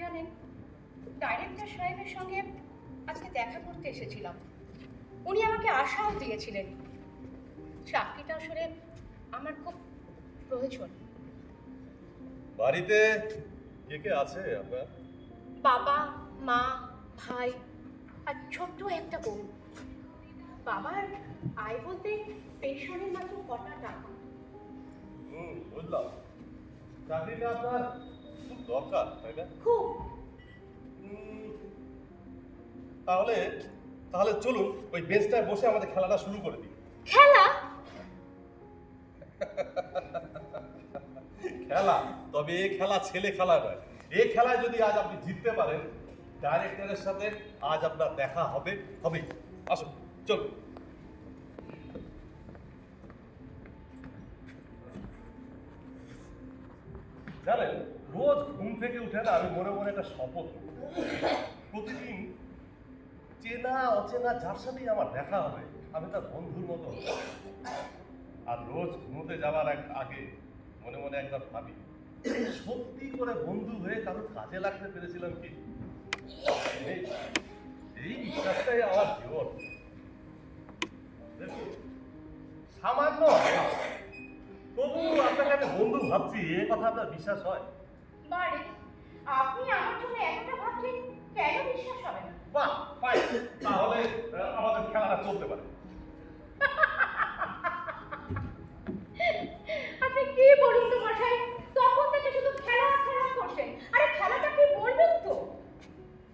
জানেন ডাইরেক্টর সাহেবের সঙ্গে আজকে দেখা করতে এসেছিলাম। উনি আমাকে আশাও দিয়েছিলেন। চাকরিটা আসলে আমার খুব প্রয়োজন। বাড়িতে কে কে আছে আপনার? বাবা মা ভাই আর ছোট্ট একটা বোন বাবার আয় বলতে পেনশনের মাত্র কটা টাকা। হুম বুঝলাম। চাকরিটা আপনার খুব দরকার তাই না? খুব। তাহলে তাহলে চলুন ওই বেঞ্চটায় বসে আমাদের খেলাটা শুরু করে দিই। খেলা? খেলা? তবে এই খেলা ছেলে খেলা নয়। এই খেলায় যদি আজ আপনি জিততে পারেন ডাইরেক্টরের সাথে আজ আপনার দেখা হবে। হবেই আসুন চলুন। জানেন, রোজ ঘুম থেকে উঠে না আমি মনে মনে একটা শপথ প্রতিদিন চেনা অচেনা যার সাথেই আমার দেখা হবে, আমি তার বন্ধুর মতো আর রোজ ঘুমোতে যাওয়ার এক- আগে মনে মনে একবার ভাবি, সত্যি করে বন্ধু হয়ে কারোর কাজে লাগতে পেরেছিলাম কি? এই- বিশ্বাসটাই আমার জীবন। সামান্য আপনাকে আমি বন্ধু ভাবছি এ কথা আপনার বিশ্বাস হয়? বারে আপনি আমার জন্য এতটা ভাবছেন কেন বিশ্বাস হবে না? বাহ ফাইন তাহলে আমাদের খেলাটা চলতে পারে। আপনি কি বলুন তো মশাই? তখন থেকে শুধু খেলা খেলা করছেন। আরে খেলাটা কি বলবেন তো?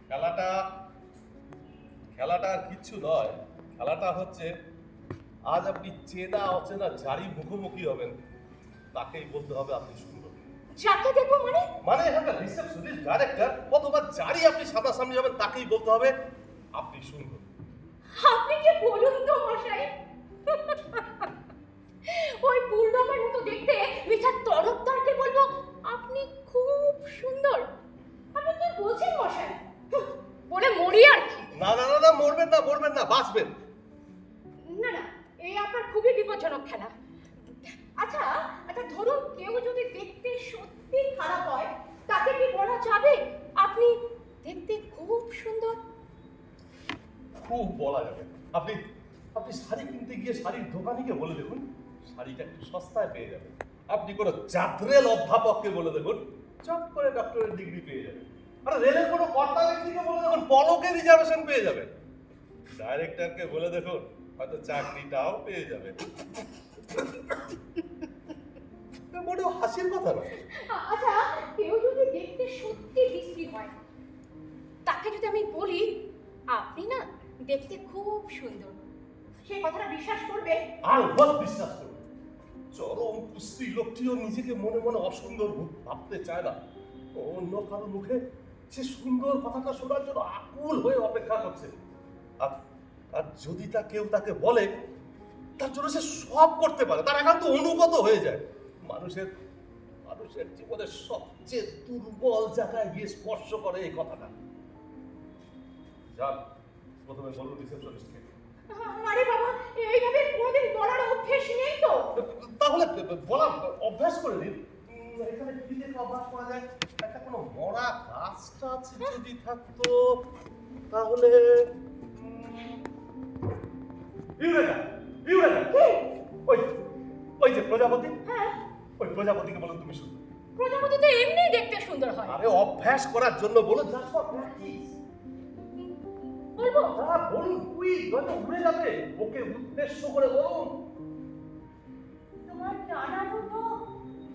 খেলাটা খেলাটা আর কিচ্ছু নয়। খেলাটা হচ্ছে আজ আপনি চেনা অচেনা যারই মুখোমুখি হবেন। তাকেই বলতে হবে আপনি সুন্দর যাকে দেখব মানে? মানে এখানকার রিসেপশনিস্ট ডাইরেক্টর অথবা যারই আপনি সামনাসামনি হবেন তাকেই বলতে হবে আপনি সুন্দর আপনি কি বলুন তো মশাই? ওই বুলডগের মতো দেখতে মিঠার তরফদারকে বলব আপনি খুব সুন্দর। আপনি কি বলছেন মশাই? বলে মরি আর কি। না না না না মরবেন না মরবেন না বাঁচবেন। না না এই আপনার খুবই বিপজ্জনক খেলা। আচ্ছা আচ্ছা ধরুন কেউ যদি দেখতে সত্যি খারাপ হয়, তাকে কি বলা যাবে? আপনি দেখতে খুব সুন্দর। খুব বলা যাবে। আপনি আপনি শাড়ি কিনতে গিয়ে শাড়ির দোকানিকে বলে দেখুন, শাড়িটা একটু সস্তায় পেয়ে যাবেন। আপনি কোনো জাদ্রেল অধ্যাপককে বলে দেখুন, চট করে ডক্টরের ডিগ্রি পেয়ে যাবেন। আরে রেলের কোনো কর্তা ব্যক্তিকে বলে দেখুন, পলকে রিজার্ভেশন পেয়ে যাবেন। ডাইরেক্টরকে বলে দেখুন, হয়তো চাকরিটাও পেয়ে মোটেও হাসির কথা নয়। আচ্ছা কেউ যদি দেখতে সত্যি বিশ্রী হয় তাকে যদি আমি বলি আপনি না দেখতে খুব সুন্দর। সেই কথাটা বিশ্বাস করবে? আর বল বিশ্বাস করুন চরম কুস্তি লোকটিও নিজেকে মনে মনে অসুন্দর ভাবতে চায় না। অন্য কারও মুখে সে সুন্দর কথাটা শোনার জন্য আকুল হয়ে অপেক্ষা করছে। আর আর যদি তা কেউ তাকে বলে তার জন্য সে সব করতে পারে। তার একান্ত অনুগত হয়ে যায়। মানুষের মানুষের জীবনের সবচেয়ে দুর্বল জায়গায় গিয়ে স্পর্শ করে এই কথাটা। যান প্রথমে বলুন রিসেপশনিস্টকে আরে বাবা এইভাবে কোনোদিন বলার অভ্যেস নেই তো। তাহলে বলা অভ্যাস করে উম, এখানে কি দেখে অভ্যাস করা যায় একটা কোনো মরা গাছ টাছ যদি থাকতো তাহলে ইউরেকা ইউরেকা। ওই ওই যে প্রজাপতি। হ্যাঁ ওই প্রজাপতিকে বলুন তুমি শুধু প্রজাপতি তো এমনি দেখতে সুন্দর হয়। আরে অভ্যাস করার জন্য বলুন just for practice। বলব? হ্যাঁ বলুন কুইক হয়তো উড়ে যাবে ওকে উদ্দেশ্য করে বলুন। তোমার ডানা দুটো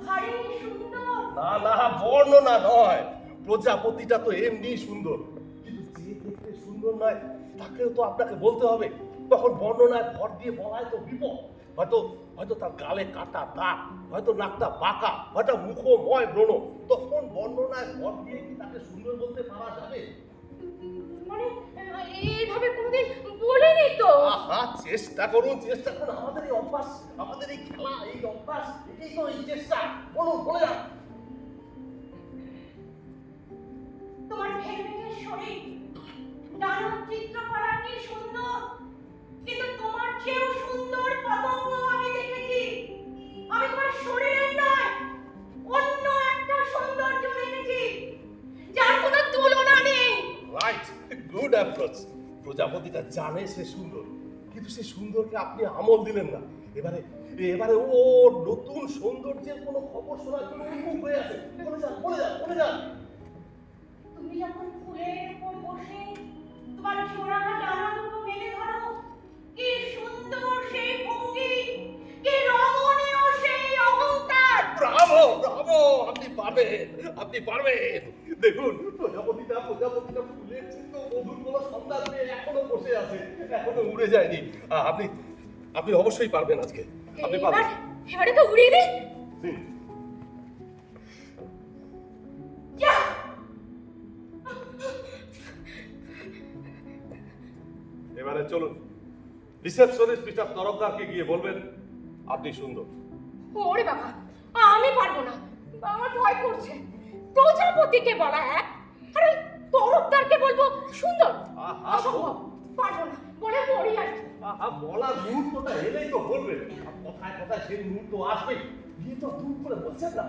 ভারী সুন্দর। না না বর্ণনা নয়। প্রজাপতিটা তো এমনি সুন্দর। কিন্তু যে দেখতে সুন্দর নয় তাকেও তো আপনাকে বলতে হবে। তখন বর্ণনায় ভর দিয়ে বলায় তো বিপদ হয়তো হয়তো তার গালে কাটা দাগ হয়তো নাকটা বাঁকা হয়তো মুখময় ব্রণ। তখন বর্ণনায় ভর দিয়ে কি তাকে সুন্দর বলতে পারা যাবে? মানে এইভাবে কোনোদিন বলিনি তো। আহা চেষ্টা করুন চেষ্টা করুন। আমাদের এই অভ্যাস আমাদের এই খেলা এই অভ্যাস এটাই তো এই চেষ্টা। বলুন বলে যান। তোমার ভেলভেটের শরীর ডানার চিত্রকলা কি সুন্দর কিন্তু তোমার চেয়েও সুন্দর পতঙ্গ আমি দেখেছি। আমি তোমার শরীরের নয় অন্য একটা সৌন্দর্য দেখেছি, যার কোনো গুড অ্যাপ্রোচ প্রজাপতিটা জানে সে সুন্দর, কিন্তু সে সুন্দরকে আপনি আমল দিলেন না। এবারে এবারে ও নতুন সৌন্দর্যের কোনো খবর শোনার জন্য উন্মুখ হয়ে আছে। বলে যান বলে যান বলে যান। ব্রাভো আপনি পারবেন আপনি পারবেন। দেখুন প্রজাপতিটা প্রজাপতিটা ফুলের চিত্ত মধুর কোনো সন্তান পেয়ে এখনও বসে আছে এখনও উড়ে যায়নি। আপনি আপনি অবশ্যই পারবেন আজকে। আপনি এবার পারবেন। এবারে তো উড়িয়ে দিই এবারে চলুন। রিসেপশনিস্ট মিস্টার তরফদারকে গিয়ে বলবেন আপনি সুন্দর। ওরে বাবা আমি পারব না। আমার ভয় করছে। প্রজাপতিকে বলা এক আর ওই তরফদারকে বলব সুন্দর। অসম্ভব। পারব না বলে মরি আর। আহা বলার মুহূর্তটা এলেই তো বলবে। কথায় কথায় সেই মুহূর্ত আসবে বিয়ে তো দূর করে বলছেন না।